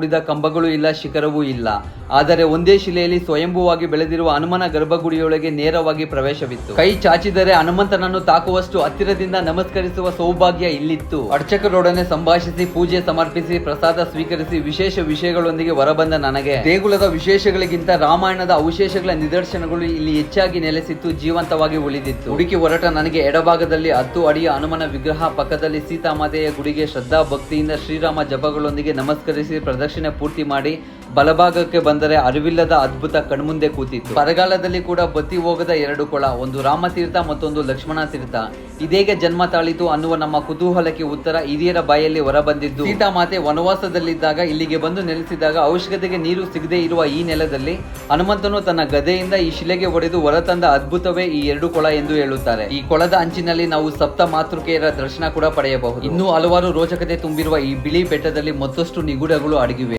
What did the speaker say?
ಕೂಡಿದ ಕಂಬಗಳು ಇಲ್ಲ, ಶಿಖರವೂ ಇಲ್ಲ. ಆದರೆ ಒಂದೇ ಶಿಲೆಯಲ್ಲಿ ಸ್ವಯಂಭೂವಾಗಿ ಬೆಳೆದಿರುವ ಹನುಮನ ಗರ್ಭಗುಡಿಯೊಳಗೆ ನೇರವಾಗಿ ಪ್ರವೇಶವಿತ್ತು. ಕೈ ಚಾಚಿದರೆ ಹನುಮಂತನನ್ನು ತಾಕುವಷ್ಟು ಹತ್ತಿರದಿಂದ ನಮಸ್ಕರಿಸುವ ಸೌಭಾಗ್ಯ ಇಲ್ಲಿತ್ತು. ಅರ್ಚಕರೊಡನೆ ಸಂಭಾಷಿಸಿ, ಪೂಜೆ ಸಮರ್ಪಿಸಿ, ಪ್ರಸಾದ ಸ್ವೀಕರಿಸಿ ವಿಶೇಷ ವಿಷಯಗಳೊಂದಿಗೆ ಹೊರಬಂದ ನನಗೆ. ದೇಗುಲದ ವಿಶೇಷಗಳಿಗಿಂತ ರಾಮಾಯಣದ ಅವಶೇಷಗಳ ನಿದರ್ಶನಗಳು ಇಲ್ಲಿ ಹೆಚ್ಚಾಗಿ ನೆಲೆಸಿತ್ತು, ಜೀವಂತವಾಗಿ ಉಳಿದಿತ್ತು. ಹುಡುಕಿ ಹೊರಟ ನನಗೆ ಎಡಭಾಗದಲ್ಲಿ ಹತ್ತು ಅಡಿಯ ಹನುಮನ ವಿಗ್ರಹ, ಪಕ್ಕದಲ್ಲಿ ಸೀತಾಮಾತೆಯ ಗುಡಿಗೆ ಶ್ರದ್ಧಾ ಭಕ್ತಿಯಿಂದ ಶ್ರೀರಾಮ ಜಪಗಳೊಂದಿಗೆ ನಮಸ್ಕರಿಸಿ ಪ್ರದಕ್ಷಿಣೆ ಪೂರ್ತಿ ಮಾಡಿ ಬಲಭಾಗಕ್ಕೆ ಬಂದರೆ ಅರಿವಿಲ್ಲದ ಅದ್ಭುತ ಕಣ್ಮುಂದೆ ಕೂತಿತ್ತು. ಬರಗಾಲದಲ್ಲಿ ಕೂಡ ಬತ್ತಿ ಹೋಗದ ಎರಡು ಕೊಳ, ಒಂದು ರಾಮತೀರ್ಥ ಮತ್ತೊಂದು ಲಕ್ಷ್ಮಣ ತೀರ್ಥ. ಇದೇಗೆ ಜನ್ಮ ತಾಳಿತು ಅನ್ನುವ ನಮ್ಮ ಕುತೂಹಲಕ್ಕೆ ಉತ್ತರ ಹಿರಿಯರ ಬಾಯಲ್ಲಿ ಹೊರಬಂದಿದ್ದು. ಸೀತಾಮಾತೆ ವನವಾಸದಲ್ಲಿದ್ದಾಗ ಇಲ್ಲಿಗೆ ಬಂದು ನೆಲೆಸಿದಾಗ ಅವಶ್ಯಕತೆಗೆ ನೀರು ಸಿಗದೆ ಇರುವ ಈ ನೆಲದಲ್ಲಿ ಹನುಮಂತನು ತನ್ನ ಗದೆಯಿಂದ ಈ ಶಿಲೆಗೆ ಒಡೆದು ಹೊರತಂದ ಅದ್ಭುತವೇ ಈ ಎರಡು ಕೊಳ ಎಂದು ಹೇಳುತ್ತಾರೆ. ಈ ಕೊಳದ ಅಂಚಿನಲ್ಲಿ ನಾವು ಸಪ್ತ ಮಾತೃಕೆಯರ ದರ್ಶನ ಕೂಡ ಪಡೆಯಬಹುದು. ಇನ್ನೂ ಹಲವಾರು ರೋಚಕತೆ ತುಂಬಿರುವ ಈ ಬಿಳಿ ಬೆಟ್ಟದಲ್ಲಿ ಮತ್ತಷ್ಟು ನಿಗೂಢಗಳು ಅಡಗಿವೆ.